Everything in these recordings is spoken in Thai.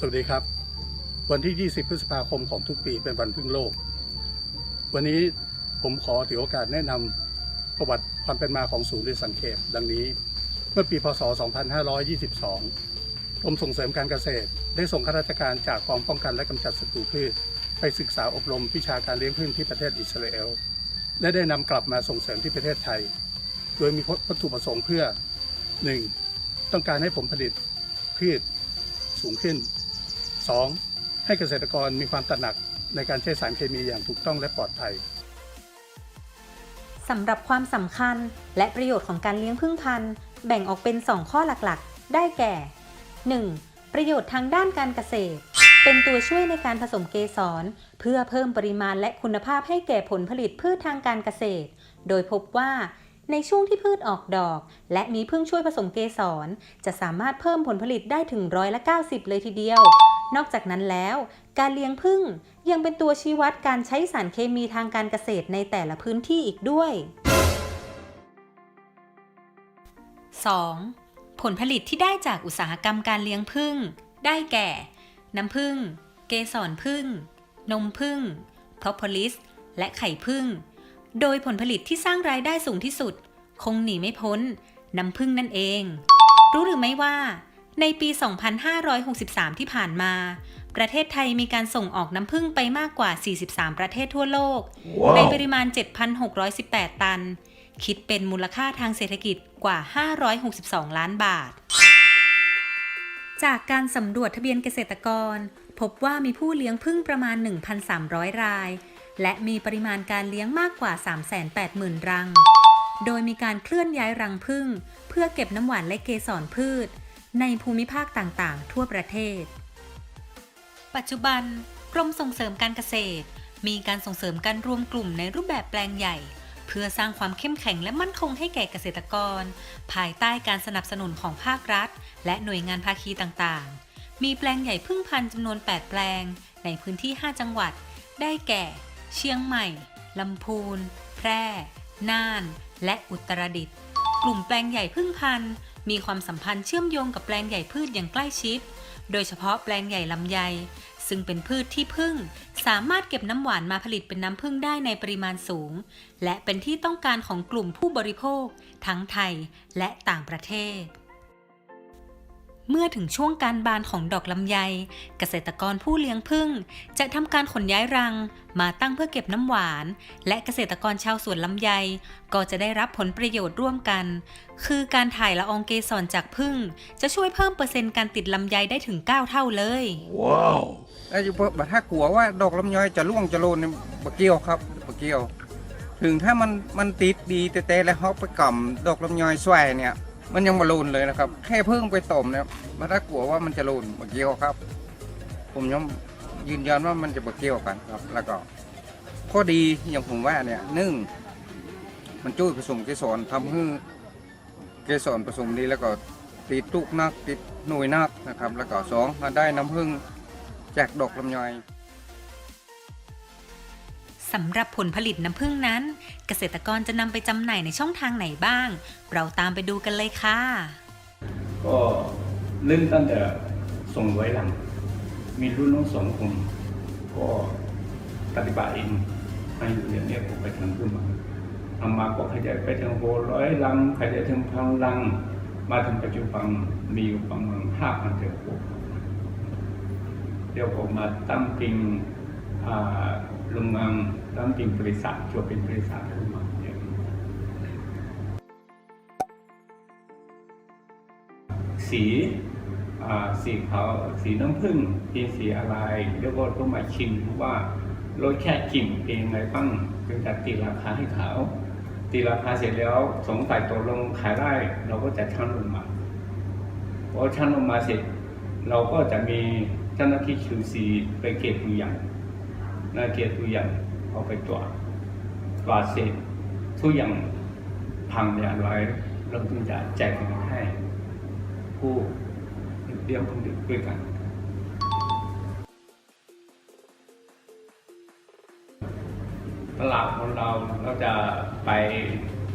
สวัสดีครับ วันที่ 20 พฤษภาคมของทุกปีเป็นวันพึ่งโลก วันนี้ผมขอถือโอกาสแนะนำประวัติความเป็นมาของศูนย์เรียนสังเขปดังนี้ เมื่อปีพศ 2522กรมส่งเสริมการเกษตร ได้ส่งข้าราชการจากกองป้องกันและกำจัดศัตรูพืช ไปศึกษาอบรมวิชาการเลี้ยงผึ้งที่ประเทศอิสราเอล และได้นำกลับมาส่งเสริมที่ประเทศไทย โดยมีวัตถุประสงค์เพื่อ 1. ต้องการให้ผลผลิตพืชสูงขึ้น 2. ให้เกษตรกรมีความตระหนักในการใช้สารเคมีอย่างถูกต้องและปลอดภัยสำหรับความสำคัญและประโยชน์ของการเลี้ยงผึ้งพันธุ์แบ่งออกเป็น 2 ข้อหลักๆ ได้แก่ 1. ประโยชน์ทางด้านการเกษตร เป็นตัวช่วยในการผสมเกสร เพื่อเพิ่มปริมาณและคุณภาพให้แก่ผลผลิตพืชทางการเกษตร โดยพบว่าในช่วงที่พืชออกดอก และมีพึ่งช่วยผสมเกสร จะสามารถเพิ่มผลผลิตได้ถึงร้อยละ 90 เลยทีเดียว นอกจากนั้นแล้ว การเลี้ยงผึ้งยังเป็นตัวชี้วัดการใช้สารเคมีทางการเกษตรในแต่ละพื้นที่อีกด้วย 2. ผลผลิตที่ได้จากอุตสาหกรรมการเลี้ยงผึ้งได้แก่ น้ำผึ้งเกสรผึ้งนมผึ้งพรอพลิส และไข่ผึ้งโดยผลผลิตที่สร้างรายได้สูงที่สุด คงหนีไม่พ้น น้ำผึ้งนั่นเอง รู้หรือไม่ว่า ในปี 2563 ที่ผ่านมา ประเทศไทยมีการส่งออกน้ำผึ้งไปมากกว่า 43 ประเทศทั่วโลกในปริมาณ 7,618 ตัน คิดเป็นมูลค่าทางเศรษฐกิจกว่า 562 ล้านบาท จากการสำรวจทะเบียนเกษตรกร พบว่ามีผู้เลี้ยงผึ้งประมาณ 1,300 ราย และมีปริมาณการเลี้ยงมากกว่า 380,000 รัง โดยมีการเคลื่อนย้ายรังผึ้งเพื่อเก็บน้ำหวานและเกสรพืช ในภูมิภาคต่างๆ ทั่วประเทศ ปัจจุบันกรมส่งเสริมการเกษตร มีการส่งเสริมการรวมกลุ่มในรูปแบบแปลงใหญ่ เพื่อสร้างความเข้มแข็งและมั่นคงให้แก่เกษตรกร ภายใต้การสนับสนุนของภาครัฐ และหน่วยงานภาคีต่างๆ มีแปลงใหญ่พึ่งพันจำนวน 8 แปลง ในพื้นที่ 5 จังหวัด ได้แก่ เชียงใหม่ลำพูน แพร่ น่าน และอุตรดิตถ์กลุ่มแปลงใหญ่พึ่งพัน มีความสัมพันธ์เชื่อมโยงกับแปลงใหญ่พืชอย่างใกล้ชิด โดยเฉพาะแปลงใหญ่ลำไย ซึ่งเป็นพืชที่พึ่ง สามารถเก็บน้ำหวานมาผลิตเป็นน้ำพึ่งได้ในปริมาณสูง และเป็นที่ต้องการของกลุ่มผู้บริโภค ทั้งไทยและต่างประเทศ เมื่อถึงช่วงการบานของดอกลำไย เกษตรกรผู้เลี้ยงผึ้งจะทำการขนย้ายรัง มาตั้งเพื่อเก็บน้ำหวาน และเกษตรกรชาวสวนลำไย ก็จะได้รับผลประโยชน์ร่วมกัน คือการถ่ายละอองเกสรจากผึ้งจะช่วยเพิ่มเปอร์เซ็นต์การติดลำไยได้ถึง 9 เท่าเลยไอ้บัถ้ากลัวว่าดอกลำไยจะร่วงจะโลนเนี่ยบะเกี่ยวครับบะเกี่ยว ถึงถ้ามันมันติดดีแต่แต่แล้วเขาไปกล่ำดอกลำไยแสวเนี่ย มันยังมาโลนเลยนะครับ แค่เพิ่งไปต้มเนี่ยบัถ้ากลัวว่ามันจะโลนบะเกียวครับ ผมยอมยืนยันว่ามันจะบะเกี่ยวกันครับ แล้วก็ข้อดีอย่างผมว่าเนี่ยหนึ่งมันช่วยผสมเกสรทำให้เกสรผสมดีแล้วก็ติดตุกนักติดหน่วยนักนะครับ แล้วก็สองมาได้น้ำผึ้งจากดอกลำไย สำหรับผลผลิตน้ำผึ้งนั้น เกษตรกรจะนำไปจำหน่ายในช่องทางไหนบ้าง เราตามไปดูกันเลยค่ะ ก็เริ่มตั้งแต่ส่งไว้หลัง มีรุ่นน้องสองคนก็ปฏิบัติเองมาอยู่อย่างนี้ผมไปทำขึ้นมาเอามาก็ขยายไปถึงโบร้อยลังขยายถึงพันลัง มาถึงปัจจุบันมีอยู่ประมาณห้าพันเดียวผมเดี๋ยวผมมาตั้งปิง อ่าโรงงาตั้งปิงบริษัทจวเป็นบริษัทขึ้นมาเนี่ยสีสีขาวสีน้ำผึ้งเป็นสีอะไรแล้วก็ต้องมาชิมว่ารสชาติกลิ่นเป็นยังไงบ้างเป็นการตีราคาให้เขาตีราคาเสร็จแล้วสงฝ่ายตกลงขายได้ เราก็จะชั่งลงมาพอชั่งลงมาเสร็จ เราก็จะมีเจ้าหน้าที่ QC ไปเก็บตัวอย่าง นาเก็บตัวอย่างเอาไปตรวจตรวจเสร็จทุกอย่างพังเรียบร้อยเราถึงจะแจกเงินให้ผู้เลี้ยงผลิตด้วยกันตลาดของเราเราจะไป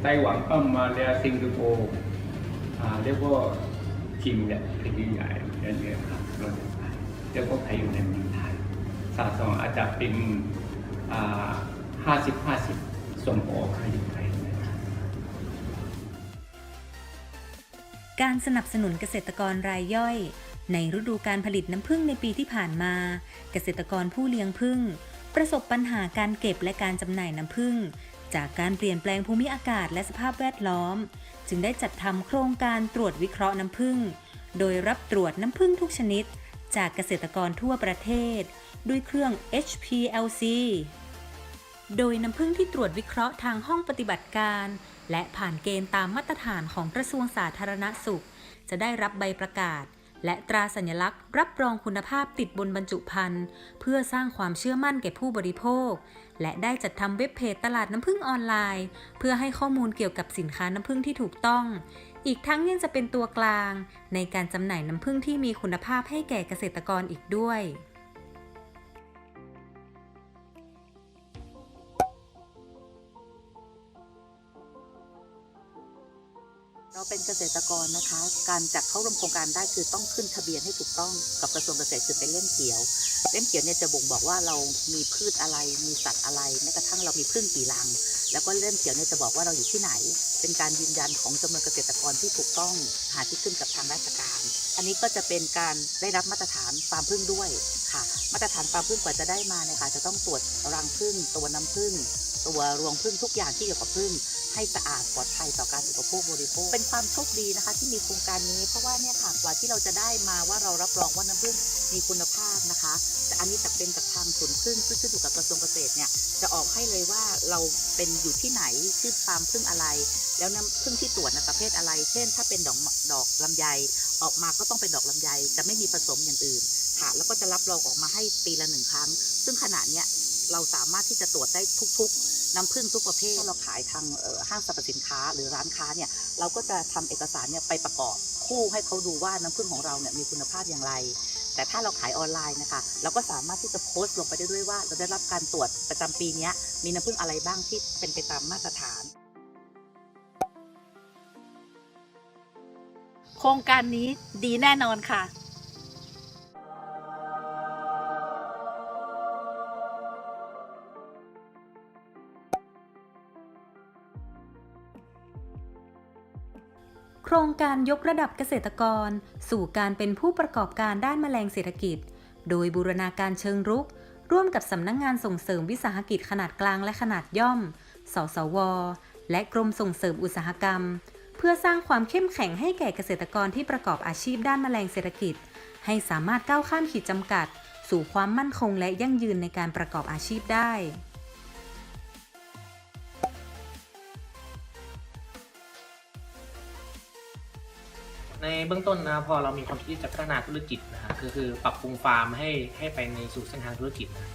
ไต้หวันก็มาเลสิงคโปร์อ่าเรียกว่าจีนเนี่ยที่ใหญ่ๆอย่เงี้ยครับเราจะไปแล้วก็ใครอยู่ในเมืองไทย สาสองอาจจะเป็นห้าสิบห้าสิบส่งออกใครอยู่ไทยนะครการสนับสนุนเกษตรกรรายย่อย ในฤดูการผลิตน้ำผึ้งในปีที่ผ่านมา เกษตรกรผู้เลี้ยงผึ้งประสบปัญหาการเก็บและการจำหน่ายน้ำผึ้งจากการเปลี่ยนแปลงภูมิอากาศและสภาพแวดล้อม จึงได้จัดทำโครงการตรวจวิเคราะห์น้ำผึ้งโดยรับตรวจน้ำผึ้งทุกชนิด จากเกษตรกรทั่วประเทศ ด้วยเครื่อง HPLC โดยน้ำผึ้งที่ตรวจวิเคราะห์ทางห้องปฏิบัติการ และผ่านเกณฑ์ตามมาตรฐานของกระทรวงสาธารณสุข จะได้รับใบประกาศ และตราสัญลักษณ์ รับรองคุณภาพติดบนบรรจุภัณฑ์ เพื่อสร้างความเชื่อมั่นแก่ผู้บริโภค และได้จัดทำเว็บเพจตลาดน้ำผึ้งออนไลน์ เพื่อให้ข้อมูลเกี่ยวกับสินค้าน้ำผึ้งที่ถูกต้อง อีกทั้งยังจะเป็นตัวกลาง ในการจำหน่ายน้ำผึ้งที่มีคุณภาพให้แก่เกษตรกรอีกด้วย เราเป็นเกษตรกรนะคะ การจัดเข้าร่วมโครงการได้คือต้องขึ้นทะเบียนให้ถูกต้องกับกระทรวงเกษตรคือเป็นเล่มเขียว เล่มเขียวเนี่ยจะบ่งบอกว่าเรามีพืชอะไร มีสัตว์อะไรแม้กระทั่งเรามีพึ่งกี่รัง แล้วก็เล่มเขียวเนี่ยจะบอกว่าเราอยู่ที่ไหน เป็นการยืนยันของจำนวนเกษตรกรที่ถูกต้องหาที่ขึ้นกับทางราชการ อันนี้ก็จะเป็นการได้รับมาตรฐานฟาร์มพึ่งด้วยค่ะ มาตรฐานฟาร์มพึ่งกว่าจะได้มาเนี่ยค่ะจะต้องตรวจรังพึ่ง ตัวน้ำพึ่งตัวรวงพึ่งทุกอย่างที่เกี่ยวกับพึ่ง ให้สะอาดปลอดภัยต่อการอุปโภคบริโภค เป็นความโชคดีนะคะ ที่มีโครงการนี้ เพราะว่าเนี่ยค่ะกว่าที่เราจะได้มาว่าเรารับรองว่าน้ำผึ้งมีคุณภาพนะคะ แต่อันนี้จะเป็นจากทางศูนย์ผึ้งซึ่งขึ้นอยู่กับกระทรวงเกษตรเนี่ยจะออกให้เลยว่าเราเป็นอยู่ที่ไหนชื่อฟาร์มผึ้งอะไร แล้วน้ำผึ้งที่ตรวจนะประเภทอะไร เช่น ถ้าเป็นดอกดอกลำไยออกมาก็ต้องเป็นดอกลำไยจะไม่มีผสมอย่างอื่นค่ะแล้วก็จะรับรองออกมาให้ปีละหนึ่งครั้ง ซึ่งขณะเนี้ย เราสามารถที่จะตรวจได้ทุกๆ น้ำผึ้งทุกประเภทเราขายทางห้างสรรพสินค้าหรือร้านค้าเนี่ยเราก็จะทำเอกสารเนี่ยไปประกอบคู่ให้เขาดูว่าน้ำผึ้งของเราเนี่ยมีคุณภาพอย่างไร แต่ถ้าเราขายออนไลน์นะคะเราก็สามารถที่จะโพสต์ลงไปได้ด้วยว่า เราได้รับการตรวจประจำปีเนี้ยมีน้ำผึ้งอะไรบ้างที่เป็นไปตามมาตรฐานโครงการนี้ดีแน่นอนค่ะ รงการยกระดับเกษตรกร สู่การเป็นผู้ประกอบการด้านแมลงเศรษฐกิจ โดยบูรณาการเชิงรุก ร่วมกับสำนักงงานส่งเสริมวิสาหกิจขนาดกลางและขนาดย่อม สสว และกรมส่งเสริมอุตสาหกรรม เพื่อสร้างความเข้มแข็งให้แก่เกษตรกรที่ประกอบอาชีพด้านแมลงเศรษฐกิจ ให้สามารถก้าวข้ามขีดจำกัด สู่ความมั่นคงและยั่งยืนในการประกอบอาชีพได้ เบื้องต้นนะพอเรามีความคิดจะพัฒนาธุรกิจนะฮะคือคือปรับปรุงฟาร์มให้ให้ไปในสู่เส้นทางธุรกิจนะ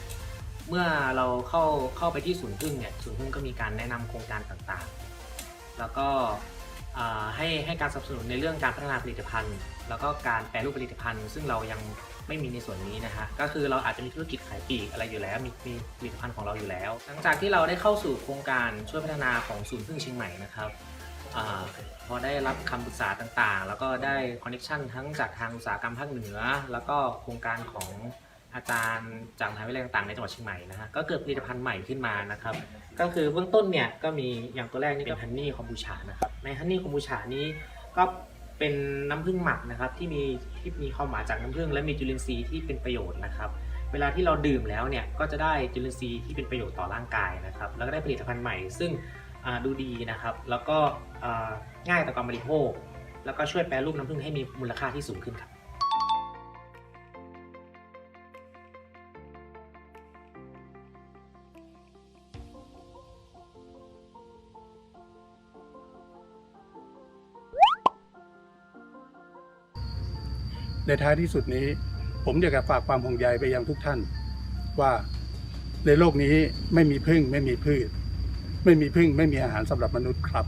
เมื่อเราเข้าเข้าไปที่ศูนย์พึ่งเนี่ยศูนย์พึ่งก็มีการแนะนำโครงการต่างๆ แล้วก็ให้ให้การสนับสนุนในเรื่องการพัฒนาผลิตภัณฑ์ แล้วก็การแปรรูปผลิตภัณฑ์ ซึ่งเรายังไม่มีในส่วนนี้นะฮะก็คือเราอาจจะมีธุรกิจขายปลีกอะไรอยู่แล้วมีมีผลิตภัณฑ์ของเราอยู่แล้ว หลังจากที่เราได้เข้าสู่โครงการช่วยพัฒนาของศูนย์พึ่งเชียงใหม่นะครับ อาพอได้รับคำปรึกษาต่างๆ แล้วก็ได้คอนเนคชันทั้งจากทางอุตสาหกรรมภาคเหนือ แล้วก็โครงการของอาจารย์จากมหาวิทยาลัยต่างๆในจังหวัดเชียงใหม่นะฮะก็เกิดผลิตภัณฑ์ใหม่ขึ้นมานะครับ ก็คือเบื้องต้นเนี่ยก็มีอย่างตัวแรกนี่เป็นฮันนี่คอมบูชานะครับในฮันนี่คอมบูชานี้ก็เป็นน้ำผึ้งหมักนะครับที่มีที่มีความหมายจากน้ำผึ้งและมีจุลินทรีย์ที่เป็นประโยชน์นะครับ เวลาที่เราดื่มแล้วเนี่ยก็จะได้จุลินทรีย์ที่เป็นประโยชน์ต่อร่างกายนะครับ แล้วก็ได้ผลิตภัณฑ์ใหม่ ซึ่ง ดูดีนะครับ แล้วก็ง่ายต่อการบริโภค แล้วก็ช่วยแปรรูปน้ำผึ้งให้มีมูลค่าที่สูงขึ้นครับในท้ายที่สุดนี้ ผมอยากจะฝากความห่วงใยไปยังทุกท่าน ว่าในโลกนี้ไม่มีพึ่งไม่มีพืช ไม่มีพึ่งไม่มีอาหารสำหรับมนุษย์ครับ